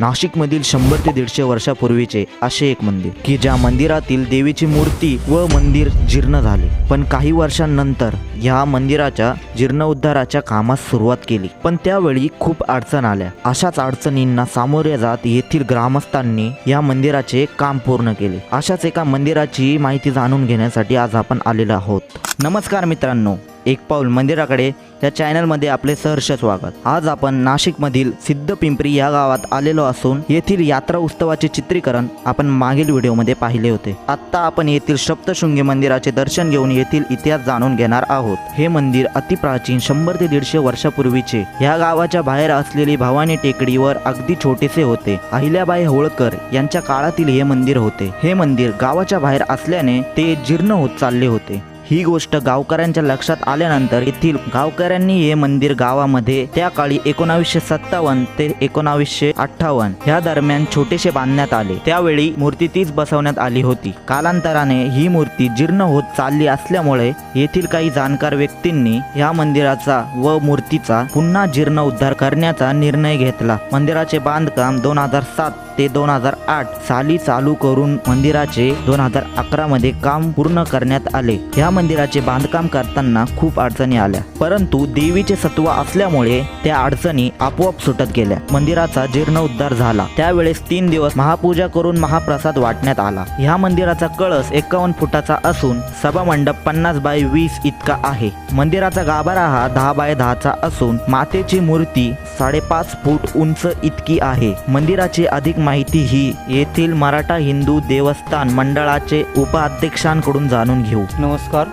नाशिकमधील शंभर ते दीडशे वर्षापूर्वीचे असे एक मंदिर की ज्या मंदिरातील देवीची मूर्ती व मंदिर जीर्ण झाले. पण काही वर्षांनंतर ह्या मंदिराच्या जीर्णोद्धाराच्या कामास सुरुवात केली. पण त्यावेळी खूप अडचण आल्या. अशाच अडचणींना सामोरे जात येथील ग्रामस्थांनी या मंदिराचे काम पूर्ण केले. अशाच एका मंदिराची माहिती जाणून घेण्यासाठी आज आपण आलेलो आहोत. नमस्कार मित्रांनो. एक पाऊल मंदिराकडे या चॅनलमध्ये आपले सहर्ष स्वागत. आज आपण नाशिकमधील सिद्ध पिंपरी या गावात आलेलो असून येथील यात्रा उत्सवाचे चित्रीकरण आपण मागील व्हिडिओमध्ये पाहिले होते. आत्ता आपण येथील सप्तशृंगी मंदिराचे दर्शन घेऊन येथील इतिहास जाणून घेणार आहोत. हे मंदिर अतिप्राचीन शंभर ते दीडशे वर्षापूर्वीचे. या गावाच्या बाहेर असलेली भवानी टेकडीवर अगदी छोटेसे होते. अहिल्याबाई होळकर यांच्या काळातील हे मंदिर होते. हे मंदिर गावाच्या बाहेर असल्याने ते जीर्ण होत चालले होते. ही गोष्ट गावकऱ्यांच्या लक्षात आल्यानंतर येथील गावकऱ्यांनी हे मंदिर गावामध्ये त्या काळी एकोणावीसशे सत्तावन्न ते एकोणावीसशे अठ्ठावन्न ह्या दरम्यान छोटेसे बांधण्यात आले. त्यावेळी मूर्ती तीच बसवण्यात आली होती. कालांतराने ही मूर्ती जीर्ण होत चालली असल्यामुळे येथील काही जाणकार व्यक्तींनी या मंदिराचा व मूर्तीचा पुन्हा जीर्ण उद्धार करण्याचा निर्णय घेतला. मंदिराचे बांधकाम दोन हजार सात ते दोन हजार आठ साली चालू करून मंदिराचे दोन हजार अकरा मध्ये काम पूर्ण करण्यात आले. या मंदिराचे बांधकाम करताना खूप अडचणी आल्या. परंतु देवीचे सत्व असल्यामुळे त्या अडचणी आपोआप सुटत गेल्या. मंदिराचा जीर्णोद्धार झाला. त्यावेळेस तीन दिवस महापूजा करून महाप्रसाद वाटण्यात आला. ह्या मंदिराचा कळस एकावन्न फुटाचा असून सभा मंडप पन्नास बाय वीस इतका आहे. मंदिराचा गाभारा हा दहा बाय दहाचा असून मातेची मूर्ती साडेपाच फूट उंच इतकी आहे. मंदिराची अधिक माहिती ही येथील मराठा हिंदू देवस्थान मंडळाचे उपाध्यक्षांकडून जाणून घेऊ. नमस्कार.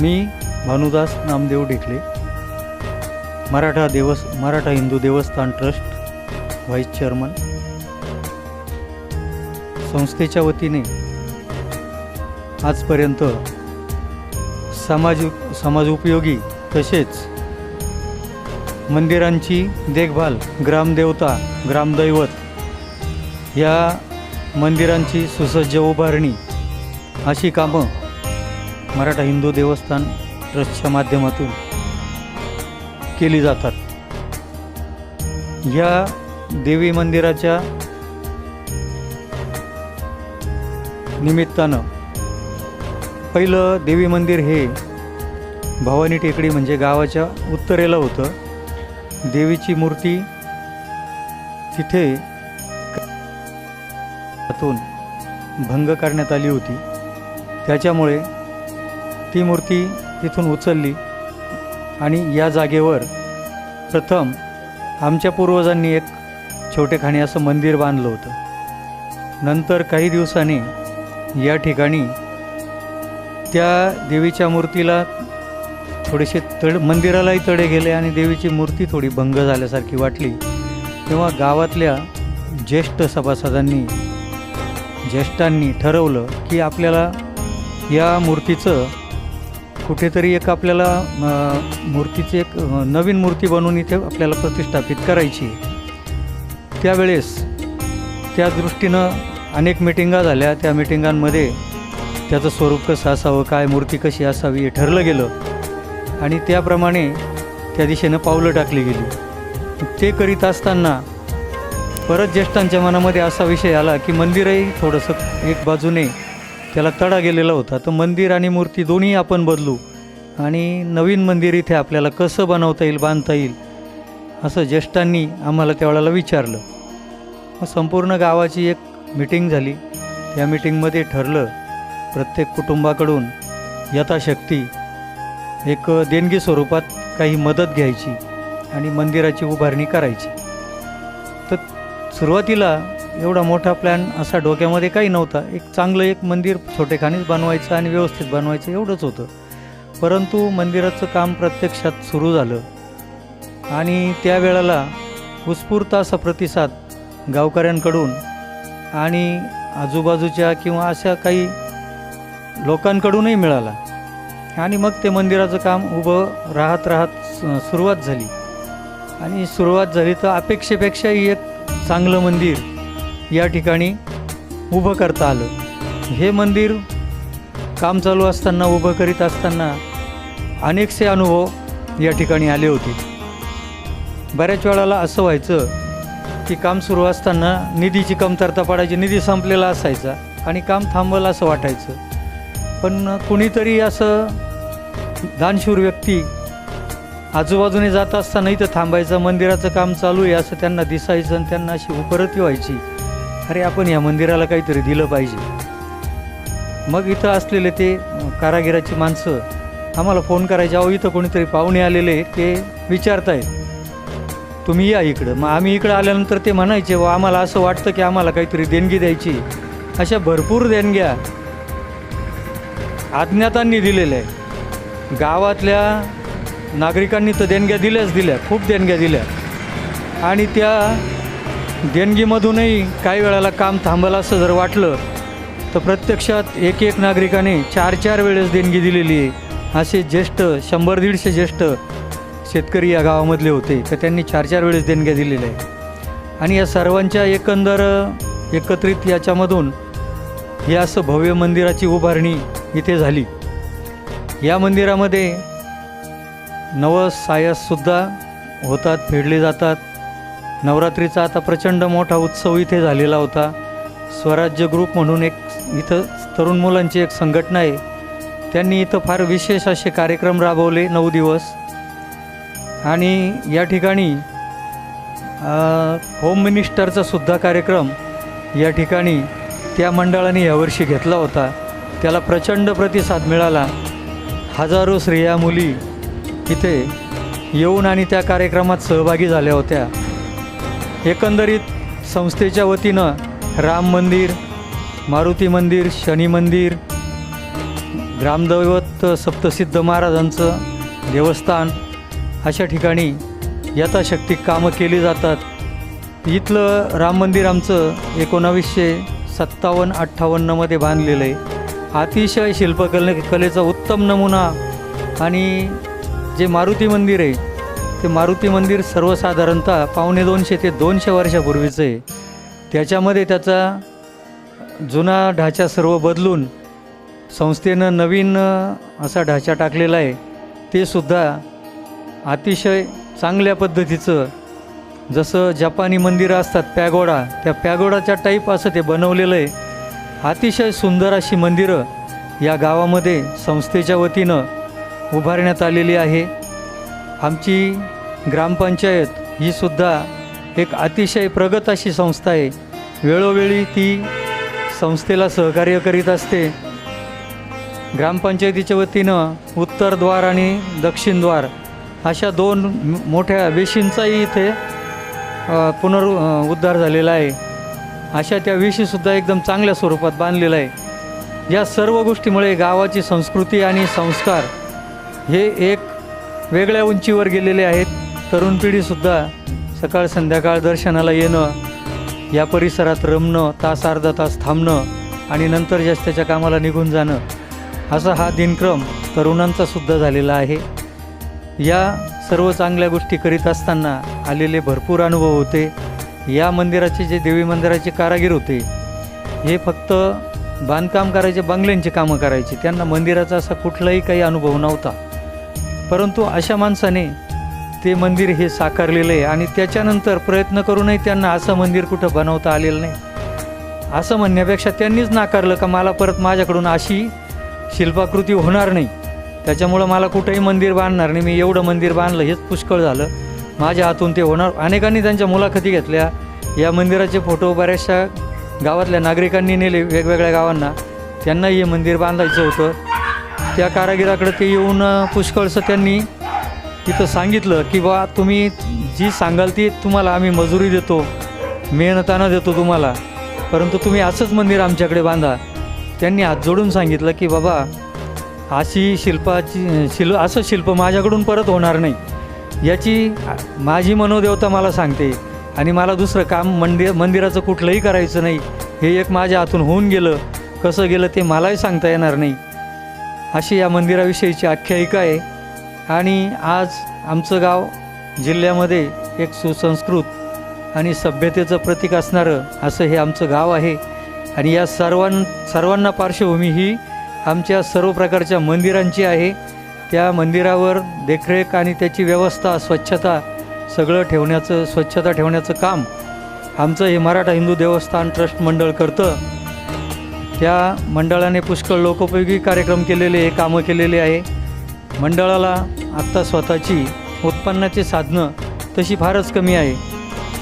मी भानुदास नामदेव ढेकले मराठा देवस मराठा हिंदू देवस्थान ट्रस्ट व्हाईस चेअरमन. संस्थेच्या वतीने आजपर्यंत समाज समाज उपयोगी तसेच मंदिरांची देखभाल ग्रामदेवता ग्रामदैवत या मंदिरांची सुसज्ज उभारणी अशी कामं मराठा हिंदू देवस्थान ट्रस्टच्या माध्यमातून केली जातात. या देवी मंदिराच्या निमित्तानं पहिलं देवी मंदिर हे भवानी टेकडी म्हणजे गावाच्या उत्तरेला होतं. देवीची मूर्ती तिथे हातून भंग करण्यात आली होती. त्याच्यामुळे ती मूर्ती तिथून उचलली आणि या जागेवर प्रथम आमच्या पूर्वजांनी एक छोटेखानी असं मंदिर बांधलं होतं. नंतर काही दिवसांनी या ठिकाणी त्या देवीच्या मूर्तीला थोडेसे तड मंदिरालाही तडे गेले आणि देवीची मूर्ती थोडी भंग झाल्यासारखी वाटली. तेव्हा गावातल्या ज्येष्ठ सभासदांनी ज्येष्ठांनी ठरवलं की आपल्याला या मूर्तीचं कुठेतरी एक आपल्याला मूर्तीची एक नवीन मूर्ती बनवून इथे आपल्याला प्रतिष्ठापित करायची. त्यावेळेस त्या दृष्टीनं अनेक मिटिंगा झाल्या. त्या मिटिंगांमध्ये त्याचं स्वरूप कसं असावं काय मूर्ती कशी असावी हे ठरलं गेलं. आणि त्याप्रमाणे त्या दिशेनं पावलं टाकली गेली. ते करीत असताना परत ज्येष्ठांच्या मनामध्ये असा विषय आला की मंदिरही थोडंसं एक बाजूने त्याला तडा गेलेला होता. तर मंदिर आणि मूर्ती दोन्ही आपण बदलू आणि नवीन मंदिर इथे आपल्याला कसं बनवता येईल बांधता येईल असं ज्येष्ठांनी आम्हाला त्यावेळेला विचारलं. मग संपूर्ण गावाची एक मिटिंग झाली. त्या मिटिंगमध्ये ठरलं प्रत्येक कुटुंबाकडून यथाशक्ती एक देणगी स्वरूपात काही मदत घ्यायची आणि मंदिराची उभारणी करायची. तर सुरुवातीला एवढा मोठा प्लॅन असा डोक्यामध्ये काही नव्हता. एक चांगलं एक मंदिर छोटेखानीच बनवायचं आणि व्यवस्थित बनवायचं एवढंच होतं. परंतु मंदिराचं काम प्रत्यक्षात सुरू झालं. आणि त्यावेळेला उत्स्फूर्त असा प्रतिसाद गावकऱ्यांकडून आणि आजूबाजूच्या किंवा अशा काही लोकांकडूनही मिळाला. आणि मग ते मंदिराचं काम उभं राहत राहत स- सुरुवात झाली. आणि सुरुवात झाली तर अपेक्षेपेक्षाही एक चांगलं मंदिर या ठिकाणी उभं करता आलं. हे मंदिर काम चालू असताना उभं करीत असताना अनेकसे अनुभव या ठिकाणी आले होते. बऱ्याच वेळाला असं व्हायचं की काम सुरू असताना निधीची कमतरता पडायची निधी संपलेला असायचा आणि काम थांबवलं असं वाटायचं. पण कुणीतरी असं दानशूर व्यक्ती आजूबाजूने जात असताना इथं थांबायचं मंदिराचं काम चालू आहे असं त्यांना दिसायचं आणि त्यांना अशी उपरती व्हायची. अरे आपण या मंदिराला काहीतरी दिलं पाहिजे. मग इथं असलेले ते कारागिराची माणसं आम्हाला फोन करायचे अहो इथं कोणीतरी पाहुणे आलेले ते विचारतायत. तुम्ही या इकडं. मग आम्ही इकडं आल्यानंतर ते म्हणायचे व आम्हाला असं वाटतं की आम्हाला काहीतरी देणगी द्यायची अशा भरपूर देणग्या अज्ञातांनी दिलेलं आहे. गावातल्या नागरिकांनी तर देणग्या दिल्याच दिल्या खूप देणग्या दिल्या. आणि त्या देणगीमधूनही काही वेळाला काम थांबलं असं जर वाटलं तर प्रत्यक्षात एक एक नागरिकाने चार चार वेळेस देणगी दिलेली आहे. असे ज्येष्ठ शंभर दीडशे ज्येष्ठ शेतकरी या गावामधले होते तर त्यांनी चार चार वेळेस देणग्या दिलेल्या आहे आणि या सर्वांच्या एकंदर एकत्रित याच्यामधून हे असं भव्य मंदिराची उभारणी इथे झाली. या मंदिरामध्ये नवस सायससुद्धा होतात फेडले जातात. नवरात्रीचा आता प्रचंड मोठा उत्सव इथे झालेला होता. स्वराज्य ग्रुप म्हणून एक इथं तरुण मुलांची एक संघटना आहे. त्यांनी इथं फार विशेष असे कार्यक्रम राबवले नऊ दिवस. आणि या ठिकाणी होम मिनिस्टरचा सुद्धा कार्यक्रम या ठिकाणी त्या मंडळाने यावर्षी घेतला होता. त्याला प्रचंड प्रतिसाद मिळाला. हजारो स्त्रिया मुली इथे येऊन आणि त्या कार्यक्रमात सहभागी झाल्या होत्या. एकंदरीत संस्थेच्या वतीनं राम मंदिर मारुती मंदिर शनी मंदिर ग्रामदैवत सप्तसिद्ध महाराजांचं देवस्थान अशा ठिकाणी यथाशक्ती कामं केली जातात. इथलं राम मंदिर आमचं एकोणावीसशे सत्तावन्न अठ्ठावन्नमध्ये बांधलेलं आहे. अतिशय शिल्पकले कलेचा उत्तम नमुना आणि जे मारुती मंदिर आहे ते मारुती मंदिर सर्वसाधारणतः पावणे दोनशे ते दोनशे वर्षापूर्वीचं आहे. त्याच्यामध्ये त्याचा जुना ढाचा सर्व बदलून संस्थेनं नवीन असा ढाचा टाकलेला आहे. ते सुद्धा अतिशय चांगल्या पद्धतीचं जसं जपानी मंदिरं असतात पॅगोडा. त्या पॅगोडाच्या टाईप असं ते बनवलेलं आहे. अतिशय सुंदर अशी मंदिरं या गावामध्ये संस्थेच्या वतीनं उभारण्यात आलेली आहे. आमची ग्रामपंचायत ही सुद्धा एक अतिशय प्रगत अशी संस्था आहे. वेळोवेळी ती संस्थेला सहकार्य करीत असते. ग्रामपंचायतीच्या वतीनं उत्तर द्वार आणि दक्षिण द्वार अशा दोन मोठ्या वेशींचाही इथे अ, उद्धार झालेला आहे. अशा त्या वेशीसुद्धा एकदम चांगल्या स्वरूपात बांधलेलं आहे. या सर्व गोष्टीमुळे गावाची संस्कृती आणि संस्कार हे एक वेगळ्या उंचीवर गेलेले आहेत. तरुण पिढीसुद्धा सकाळ संध्याकाळ दर्शनाला येणं या परिसरात रमणं तास अर्धा तास थांबणं आणि नंतर जास्त्याच्या कामाला निघून जाणं असा हा दिनक्रम तरुणांचा सुद्धा झालेला आहे. या सर्व चांगल्या गोष्टी करीत असताना आलेले भरपूर अनुभव होते. या मंदिराचे जे देवी मंदिराचे कारागीर होते हे फक्त बांधकाम करायचे बंगल्यांची कामं करायची. त्यांना मंदिराचा असा कुठलाही काही अनुभव नव्हता. परंतु अशा माणसाने ते मंदिर हे साकारलेलं आहे आणि त्याच्यानंतर प्रयत्न करूनही त्यांना असं मंदिर कुठं बनवता आलेलं नाही. असं म्हणण्यापेक्षा त्यांनीच नाकारलं का मला परत माझ्याकडून अशी शिल्पाकृती होणार नाही. त्याच्यामुळं मला कुठंही मंदिर बांधणार नाही. मी एवढं मंदिर बांधलं हेच पुष्कळ झालं. माझ्या हातून ते होणार. अनेकांनी त्यांच्या मुलाखती घेतल्या. या मंदिराचे फोटो बऱ्याचशा गावातल्या नागरिकांनी नेले वेगवेगळ्या गावांना. त्यांना हे मंदिर बांधायचं होतं. त्या कारागिराकडे ते येऊन पुष्कळसं त्यांनी तिथं सांगितलं की बा तुम्ही जी सांगाल ती तुम्हाला आम्ही मजुरी देतो. मेहनताना देतो तुम्हाला. परंतु तुम्ही असंच मंदिर आमच्याकडे बांधा. त्यांनी हात जोडून सांगितलं की बाबा अशी शिल्पाची शिल असं शिल्प माझ्याकडून परत होणार नाही. याची माझी मनोदेवता मला सांगते. आणि मला दुसरं काम मंदिर मंदिराचं कुठलंही करायचं नाही. हे एक माझ्या हातून होऊन गेलं. कसं गेलं ते मलाही सांगता येणार नाही. अशी या मंदिराविषयीची आख्यायिका आहे. आणि आज आमचं गाव जिल्ह्यामध्ये एक सुसंस्कृत आणि सभ्यतेचं प्रतीक असणारं असं हे आमचं गाव आहे. आणि या सर्वां सर्वांना पार्श्वभूमी ही आमच्या सर्व प्रकारच्या मंदिरांची आहे. त्या मंदिरावर देखरेख आणि त्याची व्यवस्था स्वच्छता सगळं ठेवण्याचं स्वच्छता ठेवण्याचं काम आमचं हे मराठा हिंदू देवस्थान ट्रस्ट मंडळ करतं. त्या मंडळाने पुष्कळ लोकोपयोगी कार्यक्रम केलेले हे कामं केलेले आहे. मंडळाला आत्ता स्वतःची उत्पन्नाची साधनं तशी फारच कमी आहे.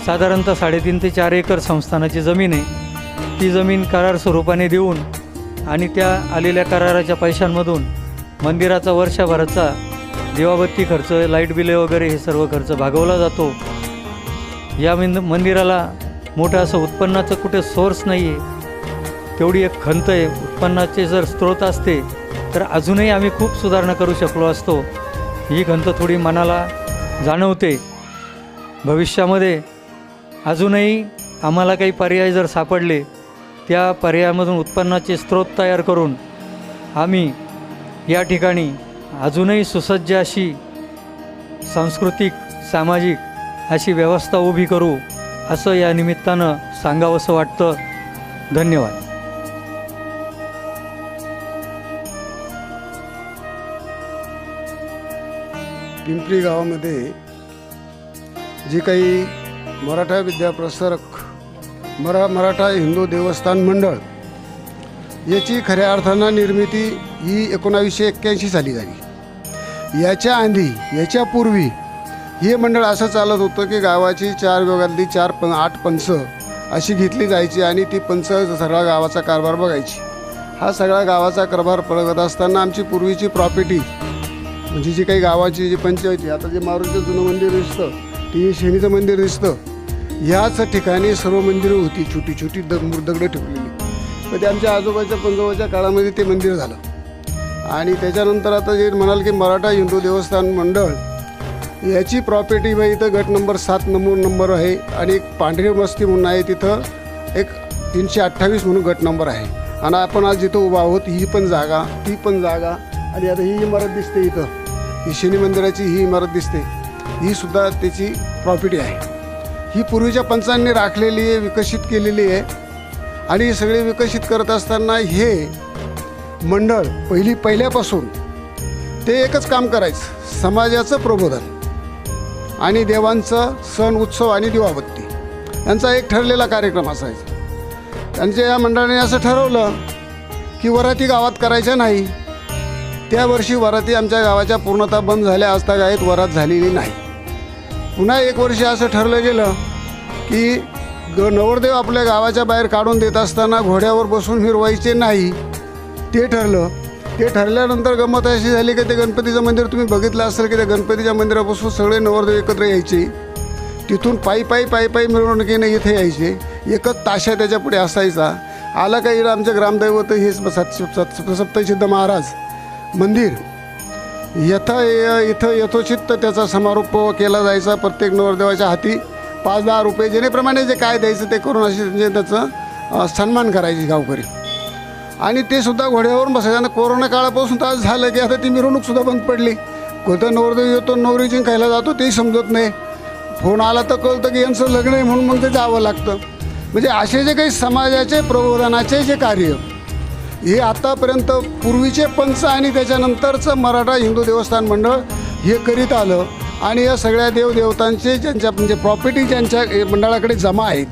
साधारणतः साडेतीन ते चार एकर संस्थानाची जमीन आहे. ती जमीन करार स्वरूपाने देऊन आणि त्या आलेल्या कराराच्या पैशांमधून मंदिराचा वर्षभराचा दिवाबत्ती खर्च लाइट बिले वगैरे हे सर्व खर्च भागवला जातो. या मिंद मंदिराला मोठं असं उत्पन्नाचं कुठे सोर्स नाही आहे तेवढी एक खंत आहे. उत्पन्नाचे जर स्रोत असते तर अजूनही आम्ही खूप सुधारणा करू शकलो असतो. ही खंत थोडी मनाला जाणवते. भविष्यामध्ये अजूनही आम्हाला काही पर्याय जर सापडले त्या पर्यायामधून उत्पन्नाचे स्रोत तयार करून आम्ही या ठिकाणी अजूनही सुसज्ज अशी सांस्कृतिक सामाजिक अशी व्यवस्था उभी करू असं या निमित्तानं सांगावंसं वाटतं. धन्यवाद. पिंपरी गावामध्ये जी काही मराठा विद्याप्रसारक मरा मराठा हिंदू देवस्थान मंडळ याची खऱ्या अर्थानं निर्मिती ही एकोणावीसशे एक्क्याऐंशी साली झाली. याच्या आधी याच्यापूर्वी हे मंडळ असं चालत होतं की गावाची चार विभागातली चार पण आठ पंच अशी घेतली जायची आणि ती पंच सगळा गावाचा कारभार बघायची. हा सगळा गावाचा कारभार बघत असताना आमची पूर्वीची प्रॉपर्टी म्हणजे जी काही गावाची जी पंचायती आता जे मारुतीचं जुनं मंदिर दिसतं ती शनीचं मंदिर दिसतं ह्याच ठिकाणी सर्व मंदिरं होती छोटी छोटी दग दगडं ठेवलेली. पण ते आमच्या आजोबाच्या पंजोबाच्या काळामध्ये ते मंदिर झालं. आणि त्याच्यानंतर आता जे म्हणाल की मराठा हिंदू देवस्थान मंडळ याची प्रॉपर्टी मग इथं गट नंबर सात नंबर नंबर आहे आणि एक पांढरी मस्ती म्हणून आहे तिथं एक तीनशे अठ्ठावीस म्हणून गट नंबर आहे. आणि आपण आज जिथं उभा आहोत ही पण जागा ती पण जागा आणि आता ही इमारत दिसते इथं. ही शनी मंदिराची ही इमारत दिसते. ही सुद्धा त्याची प्रॉपर्टी आहे. ही पूर्वीच्या पंचांनी राखलेली आहे विकसित केलेली आहे. आणि हे सगळे विकसित करत असताना हे मंडळ पहिली पहिल्यापासून ते एकच काम करायचं समाजाचं प्रबोधन आणि देवांचं सण उत्सव आणि दिवाबत्ती. यांचा एक ठरलेला कार्यक्रम असायचा. त्यांच्या या मंडळाने असं ठरवलं की वराती गावात करायच्या नाही. त्या वर्षी वराती आमच्या गावाच्या पूर्णतः बंद झाल्या असता गायत वरात झालेली नाही. पुन्हा एक वर्षी असं ठरलं गेलं की ग नवरदेव आपल्या गावाच्या बाहेर काढून देत असताना घोड्यावर बसून फिरवायचे नाही. ते ठरलं. ते ठरल्यानंतर गंमत अशी झाली की ते गणपतीचं मंदिर तुम्ही बघितलं असेल की त्या गणपतीच्या मंदिरापासून सगळे नवरदेव एकत्र यायचे. तिथून पायी पायी पायी पायी मिरवणुकीने इथे यायचे. एकच ताशा त्याच्या पुढे असायचा. आला काही आमचं ग्रामदैवत हे सत सप्तसिद्ध महाराज. मंदिर. यथा य- इथं यथोचित त्याचा समारोप केला जायचा प्रत्येक नवरदेवाच्या हाती. पाच दहा रुपये जेणेप्रमाणे जे काय द्यायचं ते करून असे त्यांचे त्याचं सन्मान करायचे गावकरी. आणि ते सुद्धा घोड्यावरून बसायचं. आणि कोरोना काळापासून तर आज झालं की आता ती मिरवणूकसुद्धा बंद पडली. कोणता नवरदेव येतो नवरी जिंकायला जातो तेही समजत नाही. फोन आला तर कळतं की यांचं लग्न आहे म्हणून मग ते जावं लागतं. म्हणजे असे जे काही समाजाचे प्रबोधनाचे जे कार्य हे आतापर्यंत पूर्वीचे पंच आणि त्याच्यानंतरचं मराठा हिंदू देवस्थान मंडळ हे करीत आलं. आणि या सगळ्या देवदेवतांचे ज्यांच्या म्हणजे प्रॉपर्टी ज्यांच्या मंडळाकडे जमा आहेत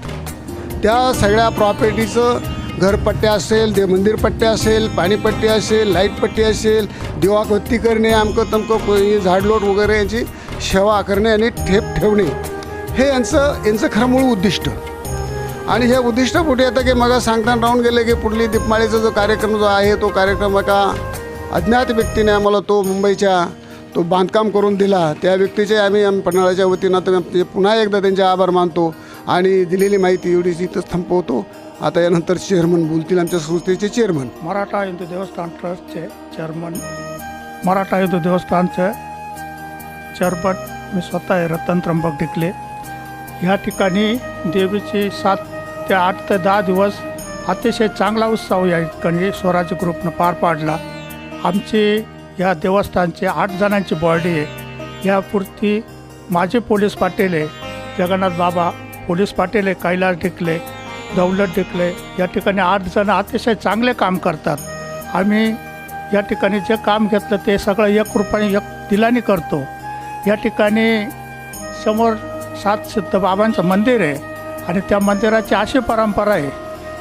त्या सगळ्या प्रॉपर्टीचं घरपट्ट्या असेल दे मंदिरपट्ट्या असेल पाणीपट्टी असेल लाईटपट्टी असेल दिवाबत्ती करणे अमकं तमकं झाडलोट वगैरे यांची सेवा करणे आणि ठेप ठेवणे. हे यांचं यांचं खरं मूळ उद्दिष्ट. आणि हे उद्दिष्ट कुठे येतं की मग सांगताना राहून गेले की पुढली दीपमाळीचा जो कार्यक्रम जो आहे तो कार्यक्रम एका अज्ञात व्यक्तीने आम्हाला तो मुंबईच्या तो बांधकाम करून दिला. त्या व्यक्तीचे आम्ही आम्ही पन्हाळ्याच्या वतीनं तर पुन्हा एकदा त्यांचे आभार मानतो आणि दिलेली माहिती एवढीच इथंच थांबवतो आता यानंतर चेअरमन बोलतील आमच्या संस्थेचे चेअरमन मराठा हिंदू देवस्थान ट्रस्टचे चेअरमन मराठा हिंदू देवस्थानचे चेअरमन मी स्वतः आहे रतन त्र्यंबक ढिकले ह्या ठिकाणी देवीची सात ते आठ ते दहा दिवस अतिशय चांगला उत्सव या ठिकाणी स्वराज्य ग्रुपनं पार पाडला. आमची या देवस्थानची आठ जणांची बॉडी आहे. यापुरती माझे पोलीस पाटील आहे. जगन्नाथ बाबा पोलीस पाटील आहे कैलास ढिकले दौलत ढिकले या ठिकाणी आठ जण अतिशय चांगले काम करतात. आम्ही या ठिकाणी जे काम घेतलं ते सगळं एक रुपयाने एक दिलाने करतो. या ठिकाणी समोर सात सिद्ध बाबांचं मंदिर आहे आणि त्या मंदिराची अशी परंपरा आहे.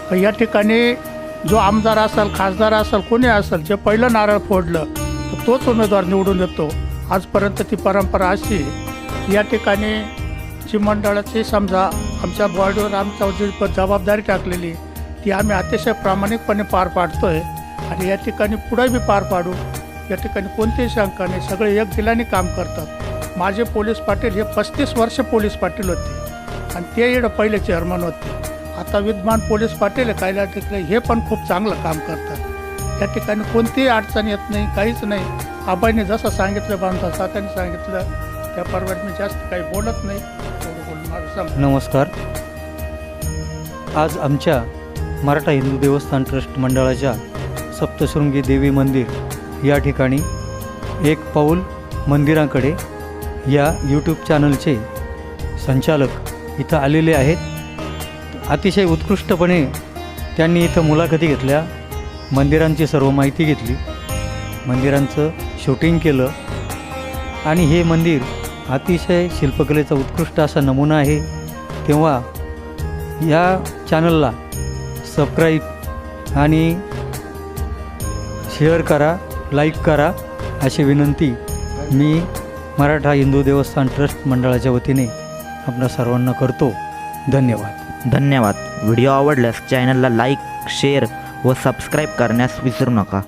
की या ठिकाणी जो आमदार असेल खासदार असेल कोणी असेल जे पहिलं नारळ फोडलं तर तोच उमेदवार निवडून येतो. आजपर्यंत ती परंपरा अशी या ठिकाणी जी मंडळाची समजा आमच्या बॉडीवर आमच्या जी जबाबदारी टाकलेली ती आम्ही अतिशय प्रामाणिकपणे पार पाडतो आहे आणि या ठिकाणी पुढे बी पार पाडू. या ठिकाणी कोणतीही शंका नाही सगळे एक दिलाने काम करतात. माझे पोलीस पाटील हे पस्तीस वर्ष पोलीस पाटील होते आणि ते इकडं पहिले चेअरमन होते. आता विद्यमान पोलीस पाटील आहे कायला तिकडे हे पण खूप चांगलं काम करतात. या ठिकाणी कोणतीही अडचण येत नाही काहीच नाही. आबाईने जसं सांगितलं बांधता साताने सांगितलं त्या त्याप्रमाणे मी जास्त काही बोलत नाही. नमस्कार. आज आमच्या मराठा हिंदू देवस्थान ट्रस्ट मंडळाच्या सप्तशृंगी देवी मंदिर या ठिकाणी एक पाऊल मंदिराकडे या यूट्यूब चॅनलचे संचालक इथं आलेले आहेत. अतिशय उत्कृष्टपणे त्यांनी इथं मुलाखती घेतल्या मंदिरांची सर्व माहिती घेतली मंदिरांचं शूटिंग केलं आणि हे मंदिर अतिशय शिल्पकलेचा उत्कृष्ट असा नमुना आहे. तेव्हा या चॅनलला सबस्क्राईब आणि शेअर करा लाईक करा अशी विनंती मी मराठा हिंदू देवस्थान ट्रस्ट मंडळाच्या वतीने आपल्या सर्वांना करतो. धन्यवाद. धन्यवाद. व्हिडिओ आवडल्यास चॅनलला लाईक शेअर व सबस्क्राईब करण्यास विसरू नका.